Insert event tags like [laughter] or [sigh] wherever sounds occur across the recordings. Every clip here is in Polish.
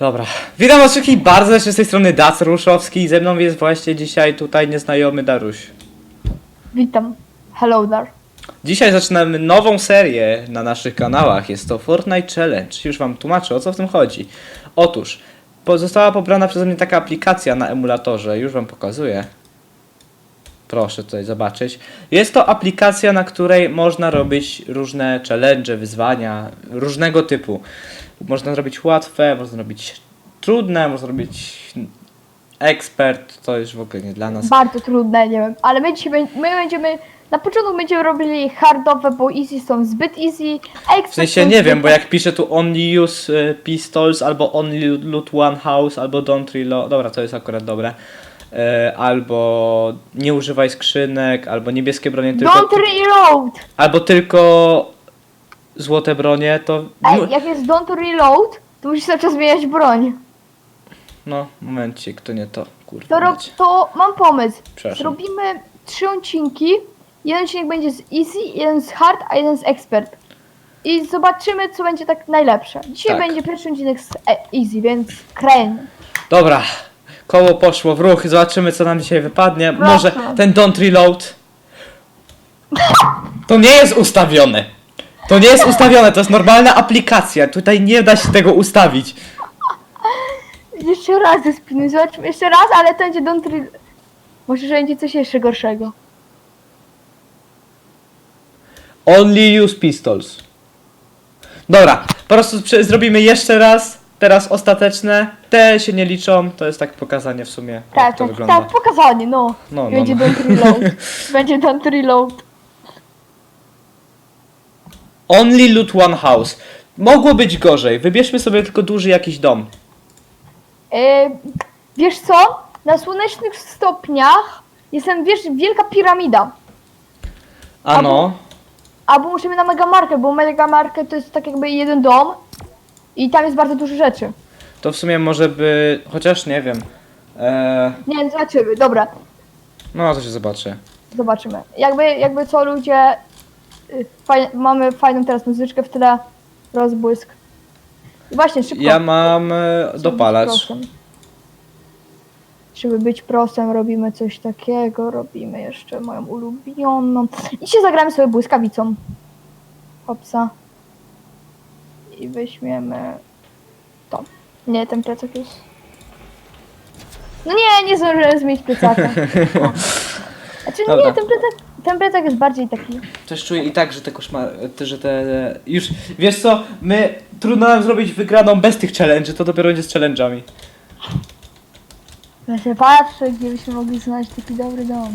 Dobra. Witam was wszystkich bardzo z tej strony Dac Ruszowski. Ze mną jest właśnie dzisiaj tutaj nieznajomy Daruś. Witam. Hello there. Dzisiaj zaczynamy nową serię na naszych kanałach. Jest to Fortnite Challenge. Już wam tłumaczę o co w tym chodzi. Otóż po- została pobrana przeze mnie taka aplikacja na emulatorze. Już wam pokazuję. Proszę tutaj zobaczyć. Jest to aplikacja, na której można robić różne challenge, wyzwania różnego typu. Można zrobić łatwe, można zrobić trudne, można zrobić ekspert. To już w ogóle nie dla nas. Bardzo trudne, nie wiem, ale my dzisiaj bę- my będziemy na początku będziemy robili hardowe, bo easy są zbyt easy, a jak W sensie nie wiem, bo jak pisze tu only use y, pistols, albo only loot one house, albo don't reload. Dobra, to jest akurat dobre. E, albo nie używaj skrzynek, albo niebieskie bronie tylko. Don't reload! Albo tylko złote bronie, to. Ej, jak jest don't reload, to musisz cały czas zmieniać broń. No, momencik, to nie to. Kurwa. To, ro- to mam pomysł. Przepraszam. Zrobimy trzy odcinki. Jeden odcinek będzie z easy, jeden z hard, a jeden z expert. I zobaczymy, co będzie tak najlepsze. Dzisiaj Tak. będzie pierwszy odcinek z e- easy, więc kreń. Dobra, koło poszło w ruch, zobaczymy co nam dzisiaj wypadnie. Proszę. Może ten don't reload. To nie jest ustawione. To nie jest ustawione, to jest normalna aplikacja. Tutaj nie da się tego ustawić. Jeszcze raz zespinuj, zobaczmy jeszcze raz, ale to będzie don't reload. Może że będzie coś jeszcze gorszego. Only use pistols. Dobra, po prostu zrobimy jeszcze raz. Teraz ostateczne. Te się nie liczą. To jest tak pokazanie w sumie, jak Tak, to tak, wygląda. tak, pokazanie, no. No, no, będzie no. don't reload. [laughs] będzie don't reload. Only loot one house. Mogło być gorzej. Wybierzmy sobie tylko duży jakiś dom. E, wiesz co? Na słonecznych stopniach jest tam, wiesz, wielka piramida. Ano. Albo musimy na Megamarkę, bo Megamarkę to jest tak jakby jeden dom i tam jest bardzo dużo rzeczy. To w sumie może by. Chociaż nie wiem. Eee, Nie, zobaczymy, dobra, no to się zobaczy. zobaczymy. Jakby, jakby co ludzie, faj, mamy fajną teraz muzyczkę w tle, rozbłysk. I właśnie, szybko. Ja mam e, Żeby być dopalacz. prosem. Żeby być prosem, robimy coś takiego, robimy jeszcze moją ulubioną. I się zagramy sobie błyskawicą. Hopsa. I weźmiemy to. Nie, ten plecak jest. No nie, nie zdążyłem zmienić plecaka. [laughs] Znaczy Dobra. nie, ten plecak, ten plecak jest bardziej taki. Też czuję i tak, że te koszmary, że te, już, wiesz co, my, trudno nam zrobić wygraną bez tych challenge, to dopiero będzie z challenge'ami. Ja się patrzę, gdzie byśmy mogli znaleźć taki dobry dom.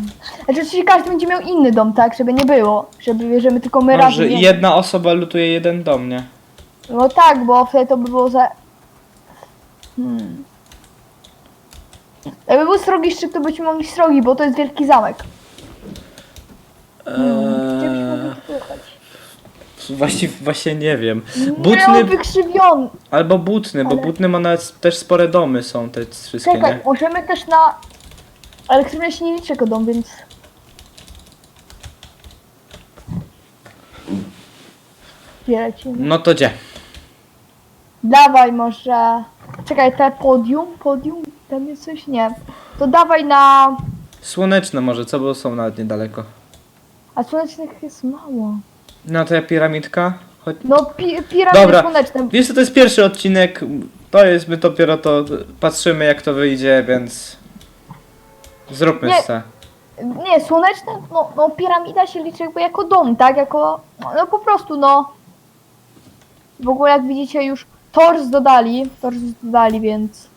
Znaczy oczywiście każdy będzie miał inny dom, tak? Żeby nie było. Żeby bierzemy tylko my Może razem. nie? jedna osoba lutuje jeden dom, nie? No tak, bo wtedy to by było za... Hmm. Jakby był srogi szczyt, to byśmy mogli srogi, bo to jest wielki zamek. Hmm. Gdzie Eee, właśnie, właśnie nie wiem. Butny, wykrzywiony. albo butny, bo Ale- butny ma nawet też spore domy są te wszystkie, Czekaj, nie? możemy też na... Ale chcemy się nie liczy jako dom, więc... Gdzie lecimy? No to gdzie? Dawaj może... Czekaj, te podium? Podium? Tam jest coś? Nie. To dawaj na... Słoneczne może, co, bo są nawet niedaleko. A słonecznych jest mało. No to ja piramidka? Chodź. No, pi piramidy Dobra. słoneczne. Wiesz co, to jest pierwszy odcinek, to jest, my dopiero to patrzymy jak to wyjdzie, więc zróbmy Nie. se. Nie, słoneczne, no, no piramida się liczy jakby jako dom, tak? Jako, no, no po prostu, no. W ogóle jak widzicie już tors dodali, tors dodali, więc...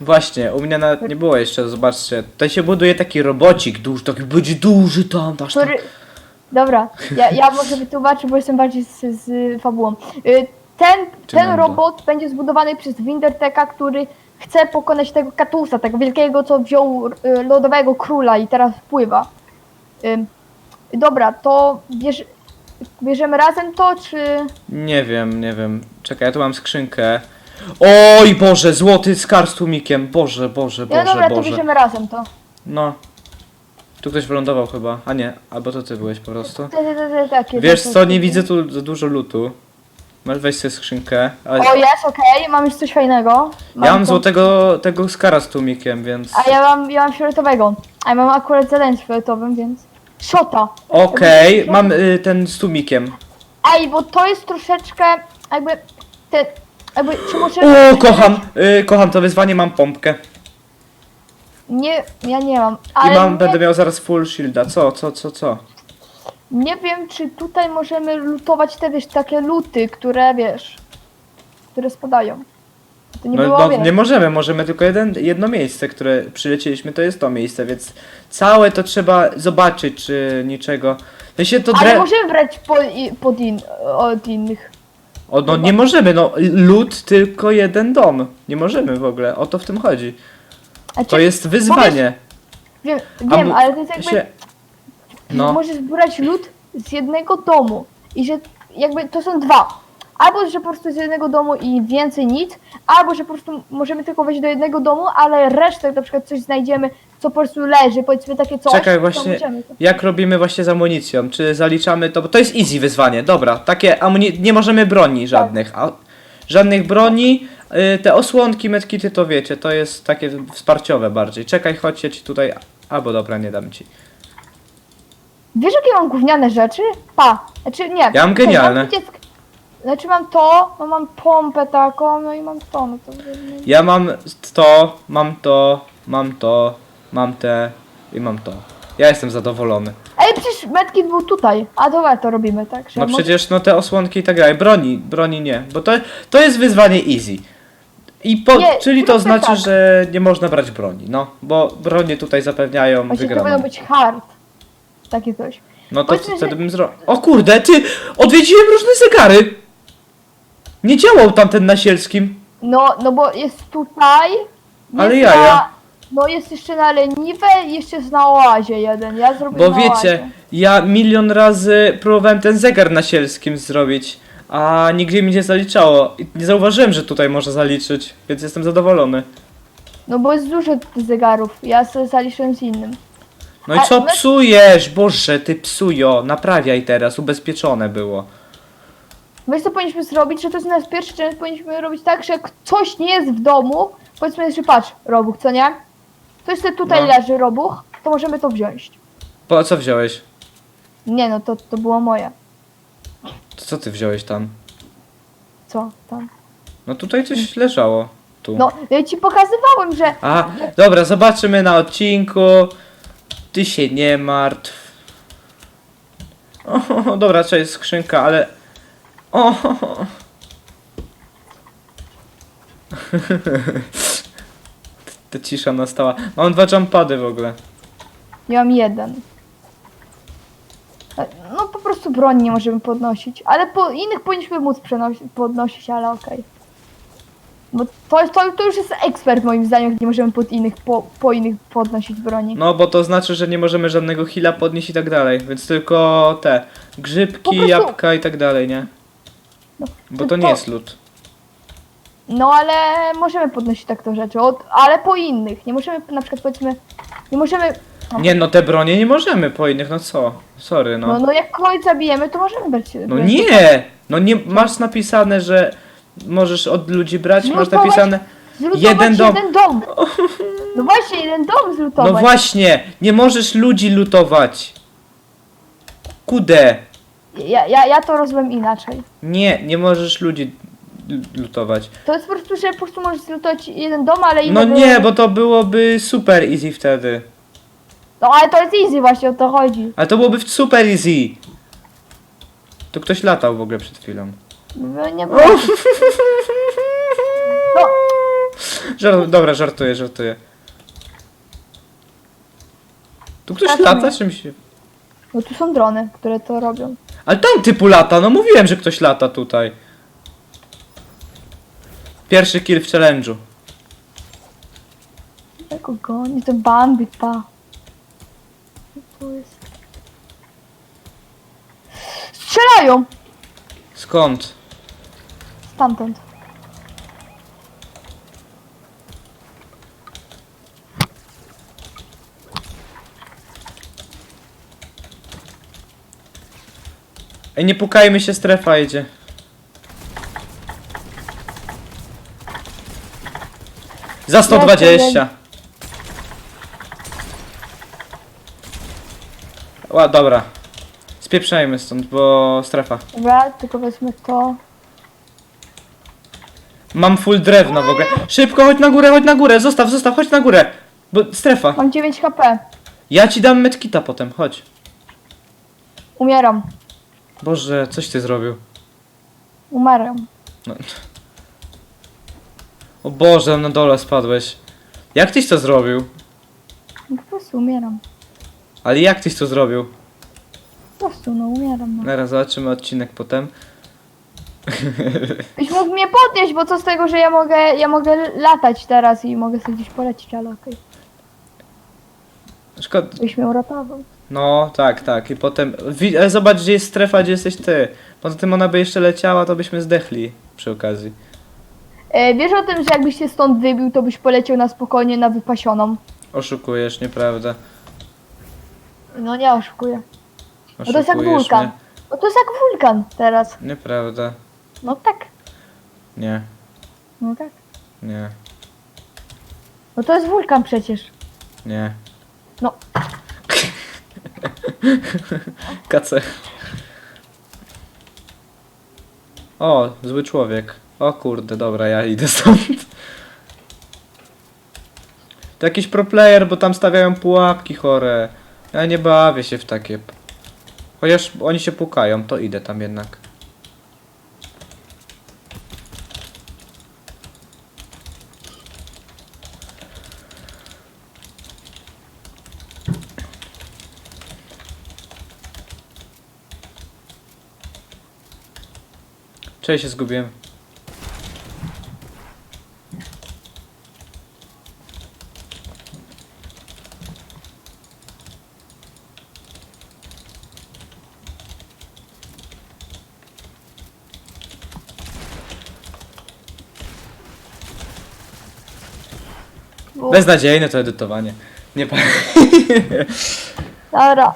Właśnie, u mnie nawet nie było jeszcze, zobaczcie. Tutaj się buduje taki robocik duży, taki będzie duży tam, aż tam. Który... Dobra, ja, ja może wytłumaczę, bo jestem bardziej z, z fabułą. Y, Ten, ten robot będzie zbudowany przez Winterteka, który chce pokonać tego Katusa, tego wielkiego, co wziął y, lodowego króla i teraz wpływa. Ym, Dobra, to bierz, bierzemy razem to, czy... Nie wiem, nie wiem. Czekaj, ja tu mam skrzynkę. Oj Boże, złoty skarb z tłumikiem. Boże, Boże, No Boże, dobra, to Boże. bierzemy razem to. No. Tu ktoś wylądował chyba. A nie, albo to ty byłeś po prostu. Te, te, te, te, takie, Wiesz co, nie widzę tu za dużo lutu. Masz weź sobie skrzynkę. Ale O, jest, okej, mam już coś fajnego. ja mam złotego tego skara z tłumikiem, więc... A ja mam, ja mam fioletowego. A ja mam akurat zadanie z fioletowym, więc... Szota. Okej, mam y, ten z tłumikiem. Ej, bo to jest troszeczkę jakby... Te, jakby, czy możemy... O, kocham, y, kocham to wyzwanie, mam pompkę. Nie, ja nie mam. I Ale mam, nie, będę miał zaraz full shielda. Co, co, co, co? nie wiem, czy tutaj możemy lutować te, wiesz, takie luty, które, wiesz... Które spadają. To nie No, było, no wiesz... nie możemy, możemy tylko jeden, jedno miejsce, które przylecieliśmy, to jest to miejsce, więc całe to trzeba zobaczyć, czy niczego. To się to Ale dre... możemy brać po, i- pod in, od innych. O, no nie możemy, no lód tylko jeden dom. Nie możemy w ogóle, o to w tym chodzi. Znaczy, To jest wyzwanie. Wiem, A wiem mu- ale to jest jakby... się... No, Możesz brać lód z jednego domu i że jakby to są dwa. Albo, że po prostu z jednego domu i więcej nic, albo, że po prostu możemy tylko wejść do jednego domu, ale resztę, na przykład coś znajdziemy, co po prostu leży, powiedzmy takie coś. czekaj, to właśnie, możemy to. jak robimy właśnie z amunicją? Czy zaliczamy to? Bo to jest easy wyzwanie, dobra. Takie amuni... nie możemy broni żadnych. A... Żadnych broni, te osłonki, medkity to wiecie, to jest takie wsparciowe bardziej. Czekaj, chodź, ja ci tutaj... Albo dobra, nie dam ci. Wiesz, jakie mam gówniane rzeczy? Pa. Znaczy, nie. Ja mam czekaj, genialne. dziecko- Znaczy mam to, no mam pompę taką, no i mam to, no to... Ja mam to, mam to, mam to, mam te i mam to. Ja jestem zadowolony. Ej, przecież medkit był tutaj, a dobra, to robimy, tak? Że No może- przecież no te osłonki i tak dalej. Broni, broni nie, bo to, to jest wyzwanie easy. I po, Nie, czyli to znaczy, tak. że nie można brać broni, no, bo bronie tutaj zapewniają Właśnie to wygraną. powinno być hard. Takie coś. No to Powiedzmy, wtedy że- bym zrobił. O kurde, ty! Odwiedziłem różne zegary! Nie działał tamten na sielskim. No, no bo jest tutaj. Jest Ale jaja. Na, no jest jeszcze na leniwe i jeszcze jest na oazie jeden. Ja zrobię Bo na wiecie, Oazie. ja milion razy próbowałem ten zegar na sielskim zrobić, a nigdzie mi nie zaliczało. I nie zauważyłem, że tutaj można zaliczyć, więc jestem zadowolony. No bo jest dużo zegarów. Ja sobie zaliczyłem z innym. No i A co psujesz? Boże, ty psujo, naprawiaj teraz, ubezpieczone było. Wiesz co powinniśmy zrobić, że to jest nasz pierwszy challenge, powinniśmy robić tak, że jak coś nie jest w domu, powiedzmy, że patrz, robuch, co nie? Coś sobie tutaj No. leży, robuch, to możemy to wziąć. Po co wziąłeś? Nie no, to, to było moje. Co ty wziąłeś tam? Co tam? No tutaj coś leżało. Tu. No, ja ci pokazywałem, że A, dobra, zobaczymy na odcinku. Ty się nie martw. O, dobra, to jest skrzynka, ale... O, Ta cisza nastała. Mam dwa jumpady w ogóle. Ja mam jeden. Prostu broń nie możemy podnosić, ale po innych powinniśmy móc przenosi- podnosić, ale okej. Bo to, to, to już jest ekspert moim zdaniem, jak nie możemy pod innych, po, po innych podnosić broni. No, bo to znaczy, że nie możemy żadnego heala podnieść i tak dalej. Więc tylko te Po grzybki, prostu- jabłka i tak dalej, nie? No, Bo to- to nie to- jest lód. No ale możemy podnosić tak to rzeczy, od, ale po innych. Nie możemy na przykład powiedzmy, nie możemy, Nie, no te bronie nie możemy po innych, no co? Sorry, no, no jak kogoś zabijemy, to możemy brać. No brać- nie! No nie, masz napisane, że możesz od ludzi brać, masz Zlutować napisane... Zlutować jeden dom. jeden dom. No właśnie, jeden dom zlutować. No właśnie, nie możesz ludzi lutować. Kudę. Ja, ja, ja to rozumiem inaczej. Nie, nie możesz ludzi l- lutować. To jest po prostu, że po prostu możesz zlutować jeden dom, ale No inny... nie, bo to byłoby super easy wtedy. No ale to jest easy właśnie, o to chodzi. Ale to byłoby w super easy. Tu ktoś latał w ogóle przed chwilą. No, nie było. [laughs] No, Żart, dobra, żartuję, żartuję. Tu ktoś Tak, lata nie. czymś... no tu są drony, które to robią. Ale tam typu lata, no mówiłem, że ktoś lata tutaj. Pierwszy kill w challenge'u. Jako goni, to Bambi, pa. strzelają! Skąd? Stamtąd. Ej, nie pukajmy się, strefa idzie. Za 120. Ła, dobra. Spieprzajmy stąd, bo strefa. Dobra, tylko wezmę to. Mam full drewno w ogóle. Szybko, chodź na górę, chodź na górę. Zostaw, zostaw, chodź na górę. Bo strefa. Mam 9 HP. Ja ci dam medkita potem, chodź. Umieram. Boże, coś ty zrobił. Umarłem. No. O Boże, na dole spadłeś. Jak tyś to zrobił? No Po prostu umieram. Ale jak tyś to zrobił? Po prostu, no umieram. No. Teraz zobaczymy odcinek potem. Byś mógł mnie podnieść, bo co z tego, że ja mogę, ja mogę latać teraz i mogę sobie gdzieś polecieć, ale okej. Szkoda. Byś mnie uratował. No, tak, tak. I potem. Wi- e, Zobacz, gdzie jest strefa, gdzie jesteś ty. Poza tym ona by jeszcze leciała, to byśmy zdechli przy okazji. E, wiesz o tym, że jakbyś się stąd wybił, to byś poleciał na spokojnie na wypasioną? Oszukujesz, nieprawda. No nie oszukuję. No to jest jak Oszukujesz wulkan. mnie. No to jest jak wulkan teraz. Nieprawda. No tak. Nie, No tak. nie, No to jest wulkan przecież. nie. No. [laughs] Kace. O, zły człowiek. O kurde, dobra, ja idę stąd. To jakiś pro player, bo tam stawiają pułapki chore. Ja nie bawię się w takie. Chociaż oni się pukają, to idę tam jednak. Cześć, się zgubiłem. Beznadziejne to edytowanie. Nie pa... [laughs] Dobra.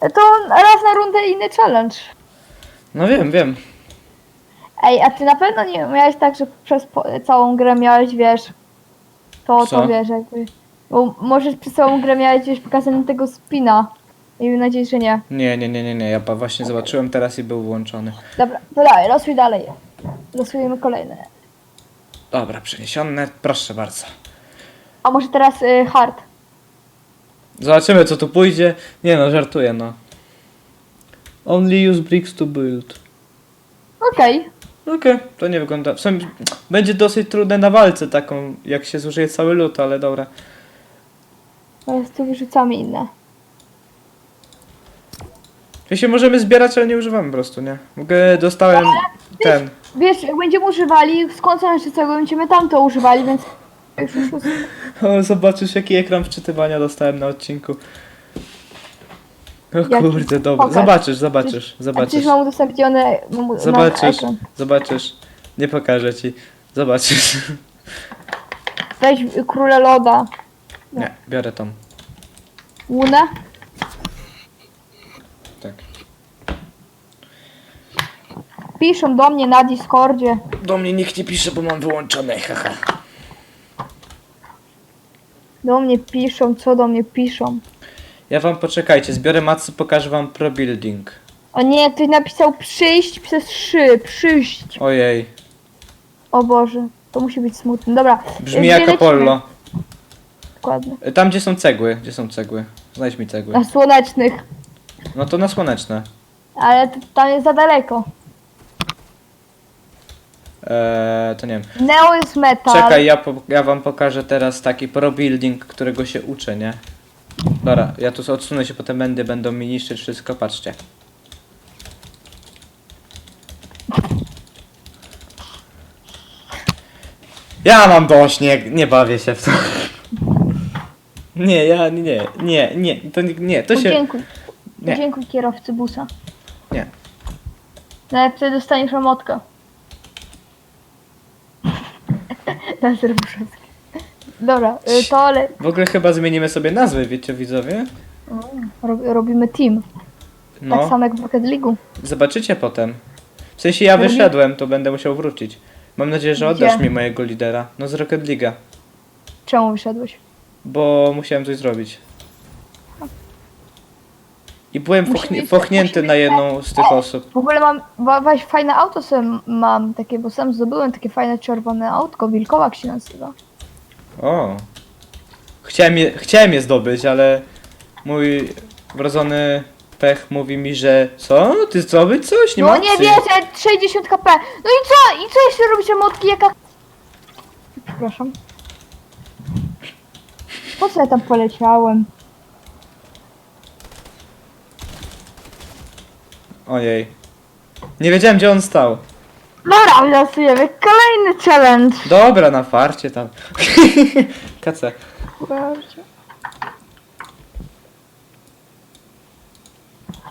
To raz na rundę inny challenge. No wiem, wiem. Ej, a ty na pewno nie miałeś tak, że przez po, całą grę miałeś, wiesz, to, Co? to wiesz, jakby. Bo może przez całą grę miałeś gdzieś pokazany tego spina. I mam nadzieję, że nie. Nie, nie, nie, nie, nie. Ja pa- właśnie zobaczyłem teraz i był włączony. Dobra, to dalej, losuj dalej. Losujemy kolejne. Dobra, przeniesione, proszę bardzo. A może teraz y, hard. Zobaczymy co tu pójdzie. Nie no, żartuję no. Only use bricks to build. Okej. Okej, to nie wygląda. W sumie będzie dosyć trudne na walce taką, jak się zużyje cały lód, ale dobra. Teraz tu wyrzucamy inne. My się możemy zbierać, ale nie używamy po prostu, nie? Mogę, dostałem ten. Wiesz, jak będziemy używali, z końca naszego będziemy tamto używali, więc... O, zobaczysz jaki ekran wczytywania dostałem na odcinku. O Jaki? kurde, dobra. Pokaż. Zobaczysz, zobaczysz, A przecież zobaczysz. mam udostępnione mam, mam Zobaczysz, ekran. zobaczysz. Nie pokażę ci. Zobaczysz. Weź y, króle loda. Nie, biorę tą. Łunę. Tak. Piszą do mnie na Discordzie. Do mnie nikt nie pisze, bo mam wyłączone, haha. Do mnie piszą, co do mnie piszą. Ja wam poczekajcie, zbiorę macy, pokażę wam pro building. O nie, ktoś napisał przyjść przez szy, przyjść. Ojej, O Boże, to musi być smutne. Dobra. brzmi jak. Apollo. Dokładnie. Y, Tam gdzie są cegły, gdzie są cegły? Znajdź mi cegły. Na słonecznych. No to na słoneczne. Ale to, tam jest za daleko. Eee, to nie wiem. Neo jest metal. Czekaj, ja, po, ja wam pokażę teraz taki pro building, którego się uczę, nie? Dobra, ja tu odsunę się, potem będę, będą mi niszczyć wszystko, patrzcie. Ja mam dość, nie, nie bawię się w to. Nie, ja nie, nie, nie, to nie, nie, to się... Podziękuj. Nie. Podziękuj kierowcy busa. Nie. Nawet wtedy dostaniesz emotkę. Laser. Dobra, y, to ale W ogóle chyba zmienimy sobie nazwy, wiecie widzowie? rob, robimy team. No. Tak samo jak w Rocket League'u. Zobaczycie potem. W sensie ja wyszedłem, to będę musiał wrócić. Mam nadzieję, że oddasz Gdzie? mi mojego lidera. No z Rocket League'a. Czemu wyszedłeś? bo musiałem coś zrobić. I byłem Musi fochni- być- fochnięty musi na być- jedną z tych osób. W ogóle mam, wa- weź fajne auto sam mam, takie, bo sam zdobyłem takie fajne czerwone autko, wilkołak się nazywa. O. Chciałem je, chciałem je zdobyć, ale mój wrodzony pech mówi mi, że co? Ty zdobyć coś? Nie no ma nie opcji. wierzę, 60 kp. No i co? I co jeszcze robicie motki jaka... Przepraszam. Po co ja tam poleciałem? Ojej. Nie wiedziałem gdzie on stał. Dobra, losujemy kolejny challenge. Dobra, na farcie tam. [laughs] Kace.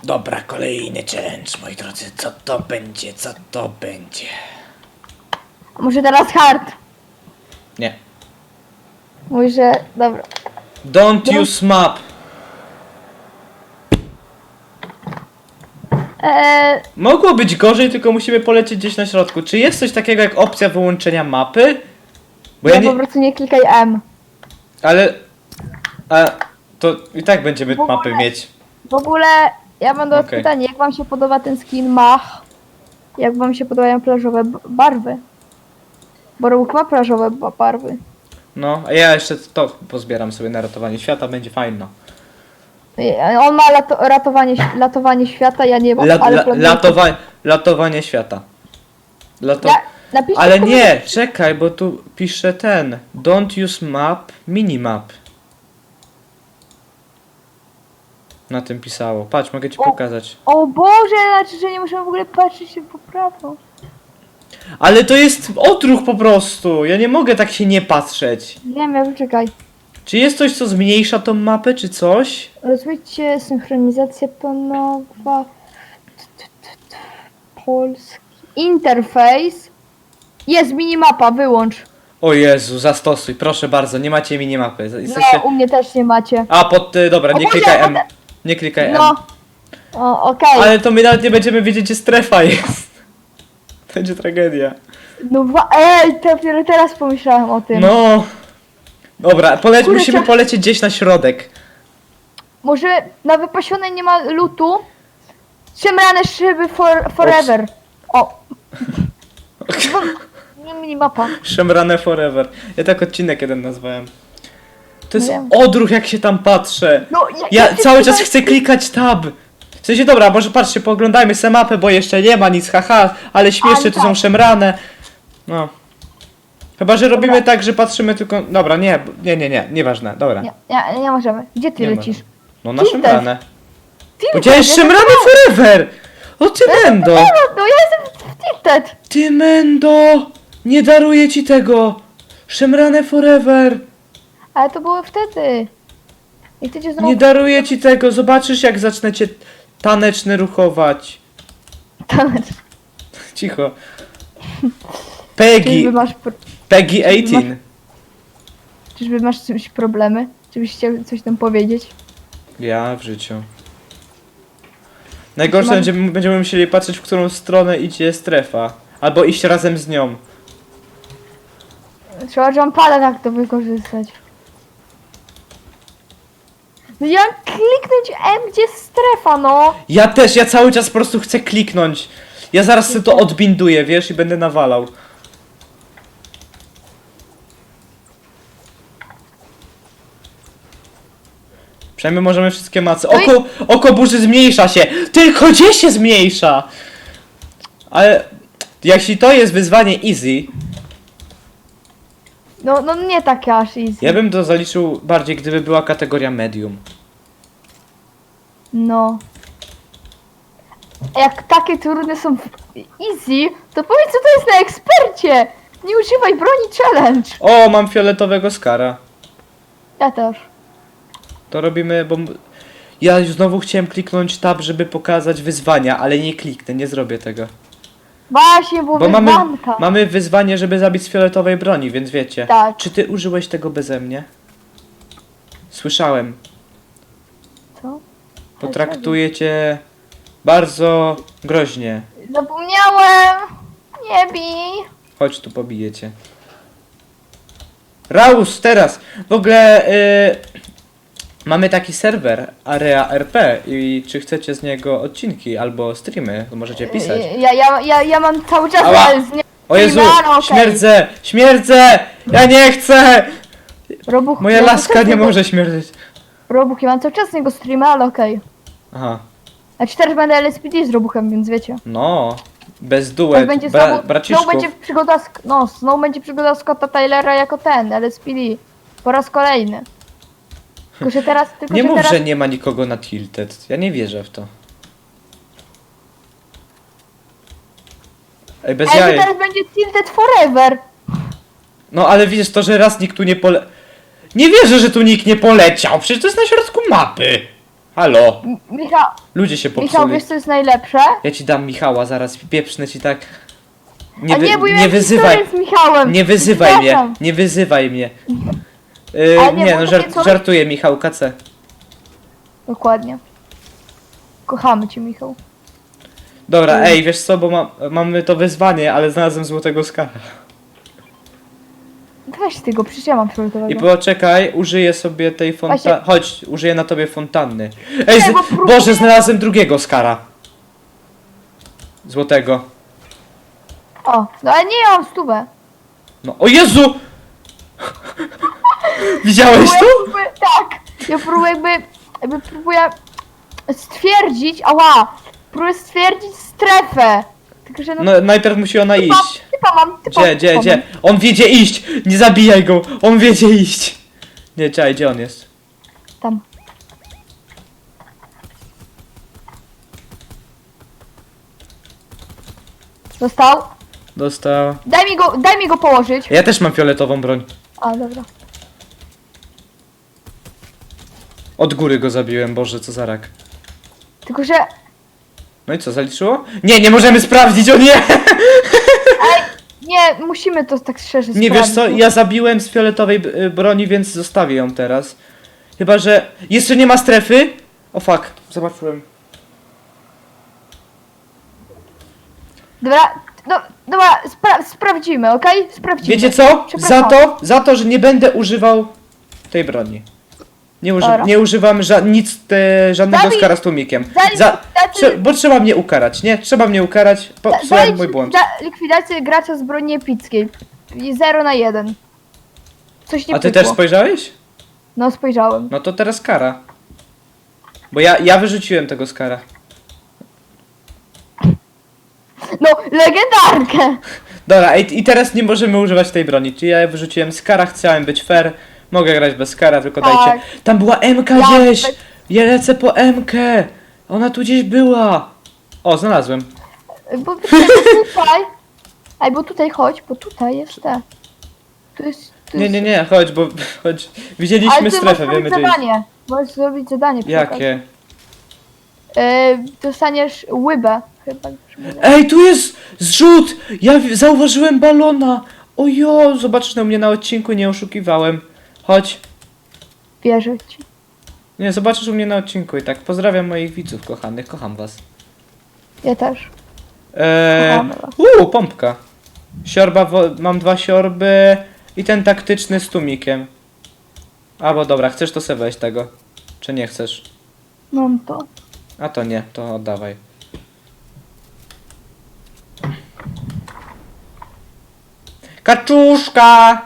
Dobra, kolejny challenge, moi drodzy. Co to będzie? Co to będzie? Może teraz hard. Nie. Mój, że... Dobra. Don't use map. Eee, Mogło być gorzej, tylko musimy polecieć gdzieś na środku. Czy jest coś takiego jak opcja wyłączenia mapy? Bo ja ja nie... po prostu nie klikaj M. Ale... A to i tak będziemy W ogóle- mapy mieć. W ogóle ja mam do was Okej. pytanie, jak wam się podoba ten skin Mach? Jak wam się podobają plażowe b- barwy? Bo Róg ma plażowe ba- barwy. No, a ja jeszcze to pozbieram sobie na ratowanie świata, będzie fajno. I- On ma lato, ratowanie, latowanie świata, ja nie mam, La, ale la, planuję- latowa latowanie świata. Lato... Ja, napiszcie Ale nie, czekaj, bo tu pisze ten. Don't use map, minimap. Na tym pisało. Patrz, mogę ci O. pokazać. O Boże, znaczy, że nie musimy w ogóle patrzeć się po prawo. Ale to jest odruch po prostu. Ja nie mogę tak się nie patrzeć. Wiem, ja poczekaj. Czy jest coś, co zmniejsza tą mapę, czy coś? Rozwijcie synchronizacja t- Polski. Interfejs. Jest minimapa, wyłącz. O Jezu, zastosuj, proszę bardzo, nie macie minimapy. Jesteście... No, u mnie też nie macie. A, pod... y, Dobra, O nie Boże, klikaj M. potem- Nie klikaj M. No. O, okej. Ale to my nawet nie będziemy wiedzieć, gdzie strefa jest. [laughs] To będzie tragedia. No wa- ej, dopiero teraz pomyślałem o tym. No. Dobra, poleć, Kurczę. musimy polecieć gdzieś na środek. Może na wypasionej nie ma lutu? Szemrane szyby for, forever. O. Nie minimapa. Szemrane Forever. Ja tak odcinek jeden nazwałem. To jest Wiem. odruch, jak się tam patrzę. No, Ja cały czas chcę klikać tab. W sensie, dobra, może patrzcie, pooglądajmy se mapę, bo jeszcze nie ma nic, haha, ale śmiesznie, tu są tak. szemrane. No. Chyba, że robimy Dobra. tak, że patrzymy tylko... Dobra, nie, nie, nie, nie, nieważne, dobra. Nie, nie, nie możemy. Gdzie ty Nie lecisz? No na szemrane. Tilted, Powiedziałeś szemrane forever! O ty mendo! No, no ja jestem w Tilted. Ty mendo! Nie daruję ci tego! Szemrane forever! Ale to było wtedy. I chcecie znowu... Nie daruję ci tego, zobaczysz jak zacznę cię taneczny ruchować. Tanecz. Cicho. Czyżby Peggy, masz. Peggy 18. Czyżby masz z czymś problemy? Czy byś chciał coś tam powiedzieć? Ja w życiu. Najgorsze Mam- będziemy, będziemy musieli patrzeć, w którą stronę idzie strefa. Albo iść razem z nią. Trzeba jumpada tak to wykorzystać. No ja kliknąć M, gdzie jest strefa, no! Ja też, ja cały czas po prostu chcę kliknąć. Ja zaraz sobie to odbinduję, wiesz, i będę nawalał. Przynajmniej możemy wszystkie i- Oko, oko burzy zmniejsza się! Tylko gdzie się zmniejsza? Ale jeśli to jest wyzwanie easy, No, no nie takie aż easy. ja bym to zaliczył bardziej, gdyby była kategoria medium. No. Jak takie trudne są w easy, to powiedz co to jest na ekspercie! Nie używaj broni challenge! O, mam fioletowego skara. Ja też. To robimy, bo... Ja już znowu chciałem kliknąć tab, żeby pokazać wyzwania, ale nie kliknę, nie zrobię tego. Właśnie, bo, Bo mamy, wyzwanka. mamy wyzwanie, żeby zabić z fioletowej broni, więc wiecie. Tak. Czy ty użyłeś tego beze mnie? Słyszałem. Co? Potraktuję cię bardzo groźnie. Zapomniałem! Nie bij! Chodź tu, pobiję cię. Raus, teraz! W ogóle y, mamy taki serwer Area RP i czy chcecie z niego odcinki albo streamy, to możecie pisać. Ja, ja, ja, ja mam cały czas, Ała. ale z nie... O Jezu, streama, okej. śmierdzę! Śmierdzę! Ja nie chcę! Robuch, Moja ja mam laska cały nie czas może śmierdzieć. Robuch, ja mam cały czas z niego streama, ale okej. Aha, Znaczy też będę LSPD z Robuchem, więc wiecie. no. Bez Tak duet, będzie bra, znowu, braciszków. znowu będzie przygoda, z, no, znowu będzie przygoda Scotta Taylora jako ten, LSPD. Po raz kolejny. Tylko, że teraz, tylko, Nie że mów, teraz... że nie ma nikogo na Tilted. Ja nie wierzę w to. Ej, bez Ej, że jaj. teraz będzie Tilted Forever. No ale widzisz to, że raz nikt tu nie pole... Nie wierzę, że tu nikt nie poleciał. Przecież to jest na środku mapy. Halo. M- Michał, Ludzie się Michał, popsuli. wiesz co jest najlepsze? Ja ci dam Michała zaraz. Pieprznę ci tak. Nie, A wy... nie, bo ja nie mam wyzywaj. historię z Michałem. Nie wyzywaj mnie. Przepraszam. Nie wyzywaj mnie. Yy, Ale nie, no żart, coś- żartuję Michał KC. Dokładnie. Kochamy cię, Michał. Dobra, Mm. ej, wiesz co, bo mam, mamy to wyzwanie, ale znalazłem złotego skara. Weź tego, przecież ja mam I priorytetowego. poczekaj, użyję sobie tej fontanny. Właśnie- Chodź, użyję na tobie fontanny. Ej, z... bo próbuję- Boże, znalazłem drugiego skara. Złotego. O, no ale nie, ja mam stówę. No, o Jezu! Widziałeś to? Próbuję jakby, tak, ja próbuję jakby, jakby próbuję stwierdzić, ała, próbuję stwierdzić strefę. Tylko, że no, No, najpierw musi ona typa, iść. typa mam, typa, Gdzie, gdzie, gdzie? On wiedzie iść! Nie zabijaj go! On wiedzie iść! Nie, czekaj, gdzie on jest? Tam. Dostał? Dostał. Daj mi go, daj mi go położyć. Ja też mam fioletową broń. A, dobra. Od góry go zabiłem, Boże, co za rak. Tylko, że, No i co, zaliczyło? Nie, nie możemy sprawdzić, o nie! [laughs] nie, musimy to tak szczerze Nie wiesz co, sprawdzić. ja zabiłem z fioletowej y, broni, więc zostawię ją teraz. Chyba, że jeszcze nie ma strefy. O fuck, zobaczyłem. Dobra, no, dobra, spra sprawdzimy, okej? Sprawdzimy. Wiecie co? Za Przepraszam. to, za to, że nie będę używał tej broni. Nie, uży Dobra. nie używam ża nic, te, żadnego Dawid, skara z tłumikiem. Za trze Bo trzeba mnie ukarać, nie? Trzeba mnie ukarać. Popsułem Daj mój błąd. za likwidację gracza z broni epickiej. 0 na 1. Coś nie A ty pykło. też spojrzałeś? No spojrzałem. No to teraz kara. Bo ja, ja wyrzuciłem tego skara. No, legendarkę! Dobra, i, i teraz nie możemy używać tej broni. Czyli ja wyrzuciłem skara, chciałem być fair. Mogę grać bez skara, tylko Tak. dajcie. Tam była MK Ja gdzieś! bez- Ja lecę po MK! Ona tu gdzieś była! O, znalazłem. Bo tutaj. Ej, bo tutaj chodź, bo tutaj jest te. Tu jest. Tu Nie, jest... nie, nie, chodź, bo [laughs] chodź. Ale Widzieliśmy ty strefę, możesz wiemy zrobić gdzie jest. zadanie. Możesz zrobić zadanie. Jakie? E, dostaniesz łybę. Chyba. Ej, tu jest zrzut! Ja w- zauważyłem balona! Ojo, zobaczysz na mnie na odcinku, nie oszukiwałem. Chodź. Wierzę ci. Nie, zobaczysz u mnie na odcinku i tak. Pozdrawiam moich widzów kochanych, kocham was. Ja też. Eee, Kochamy was. uuu, pompka. Siorba, wo- mam dwa siorby i ten taktyczny z tumikiem. A, bo dobra, chcesz to sobie weź tego. Czy nie chcesz? Mam to. A to nie, to oddawaj. Kaczuszka!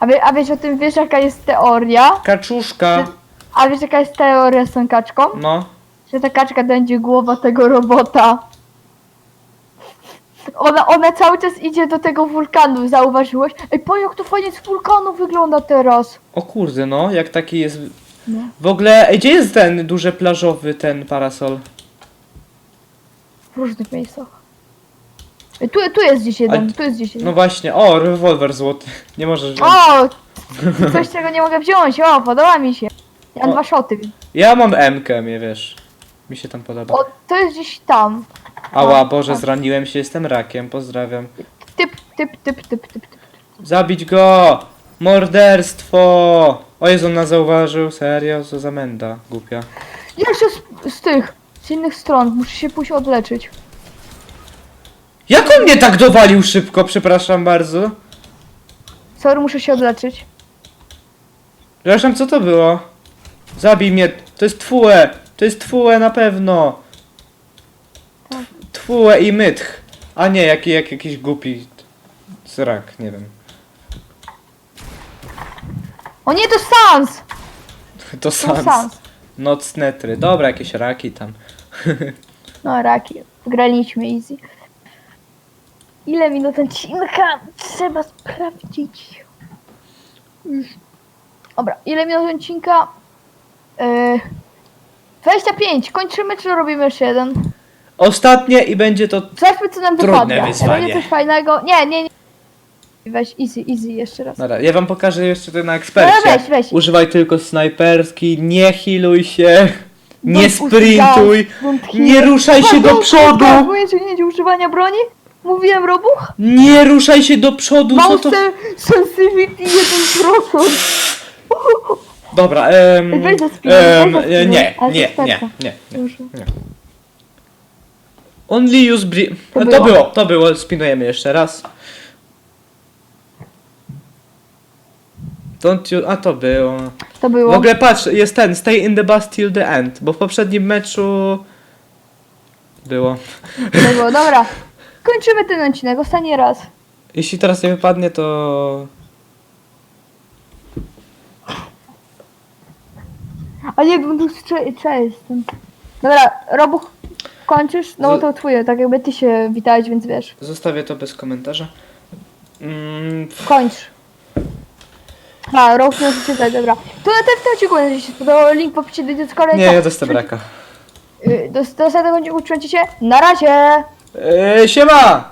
A, wie, a wiesz o tym, wiesz jaka jest teoria? Kaczuszka! A wiesz jaka jest teoria z tą kaczką? No. Że ta kaczka będzie głowa tego robota. Ona, ona cały czas idzie do tego wulkanu, zauważyłeś? Ej, po jak to fajnie z wulkanu wygląda teraz. O kurde, no, jak taki jest... No. W ogóle, ej, gdzie jest ten duży plażowy, ten parasol? W różnych miejscach. Tu, tu jest gdzieś jeden, A- tu jest gdzieś jeden. No właśnie, o, rewolwer złoty. Nie możesz wziąć. O! Coś czego nie mogę wziąć, o, podoba mi się. Ja mam O. dwa szoty. Ja mam MK, mnie wiesz. Mi się tam podoba. O, to jest gdzieś tam. Ała, Boże, zraniłem się, jestem rakiem, pozdrawiam. Typ, typ, typ, typ, typ, typ. Zabić go! Morderstwo! O Jezu, on nas zauważył, serio, co za menda, głupia. Jeszcze z, z tych, z innych stron, muszę się pójść odleczyć. Jak on mnie tak dowalił szybko, przepraszam bardzo? Sorry, muszę się odleczyć. Przepraszam, co to było? Zabij mnie. To jest twue. To jest twue na pewno. Twue i mytch. A nie, jak, jak jakiś głupi zrak, nie wiem. O nie, to Sans! To To sans. Sans. Nocnetry. Dobra, jakieś raki tam. [laughs] No, raki. Graliśmy easy. Ile minut odcinka? Trzeba sprawdzić. Już. Dobra, ile minut odcinka? Yy, 25. Kończymy, czy robimy jeszcze jeden? Ostatnie i będzie to... Zobaczmy, co nam Trudne wypadnie. wyzwanie. Będzie coś fajnego. Nie, nie, nie. Weź easy, easy jeszcze raz. Dobra, ja wam pokażę jeszcze to na ekspercie. Dobra, weź, weź. Używaj tylko snajperski, nie healuj się, nie Don't sprintuj, nie ruszaj się do Don't przodu, uniknięcie używania broni? Mówiłem, Robuch? nie ruszaj się do przodu, co to... Mouse sensitivity 1%. Dobra, em, Weź za spinę, em, weź za spinę, nie, nie, ale to nie, nie, nie. Dobrze. Only use bri... To To, było. było, to było, spinujemy jeszcze raz. Don't you... A to było. To W było. ogóle patrz, jest ten, stay in the bus till the end, bo w poprzednim meczu... Było. To było, dobra. Kończymy ten odcinek, ostatni raz. Jeśli teraz nie wypadnie, to... A nie, bo tu strze- jestem. Dobra, Robuch, kończysz? No bo to twoje, tak jakby ty się witałeś, więc wiesz. Zostawię to bez komentarza. Mm, Kończ. A, Robuch nie dać, dobra. To na tym odcinku, jeżeli się spodobał, link w opisie do Discorda. i nie, co? ja dostałem raka. Y, Do, do następnego odcinku trzymajcie się. Na razie! Eee, siema!